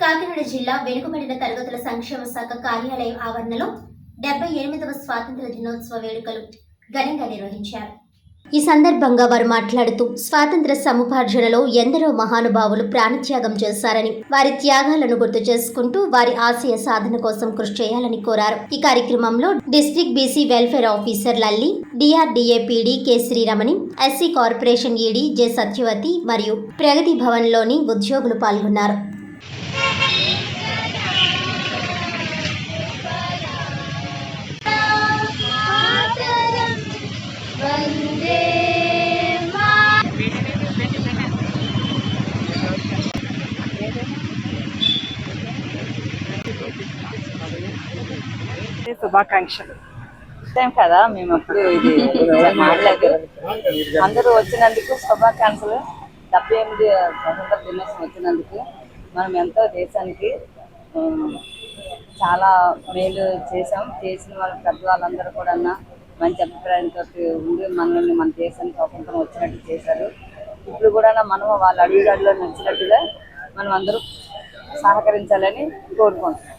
కాకినాడ జిల్లా వెనుకబడిన తరగతుల సంక్షేమ శాఖ కార్యాలయం ఆవరణలో డెబ్బై ఎనిమిదవ స్వాతంత్ర దినోత్సవ వేడుకలు ఘనంగా నిర్వహించారు. ఈ సందర్భంగా వారు మాట్లాడుతూ స్వాతంత్ర సముపార్జనలో ఎందరో మహానుభావులు ప్రాణత్యాగం చేశారని వారి త్యాగాలను గుర్తు చేసుకుంటూ వారి ఆశయ సాధన కోసం కృషి చేయాలని కోరారు. ఈ కార్యక్రమంలో district BC welfare officer Lalli DRDA PD K Sriramani SC corporation ED J Satyavathi మరియు ప్రగతి భవన్లోని ఉద్యోగులు పాల్గొన్నారు. శుభాకాంక్షలు. టైం కదా మేము అప్పుడు ఇది మాట్లాడలేదు అందరూ వచ్చినందుకు శుభాకాంక్షలు. డెబ్బై ఎనిమిది స్వతంత్ర దినోత్సవం వచ్చినందుకు మనం ఎంతో దేశానికి చాలా మేలు చేసాం చేసిన వాళ్ళ పెద్ద వాళ్ళందరూ కూడా మంచి అభిప్రాయంతో ఉండి మనల్ని మన దేశానికి స్వతంత్రం వచ్చినట్టు చేశారు. ఇప్పుడు కూడా మనం వాళ్ళ అడుగుజాడులో నచ్చినట్టుగా మనం అందరూ సహకరించాలని కోరుకుంటున్నాం.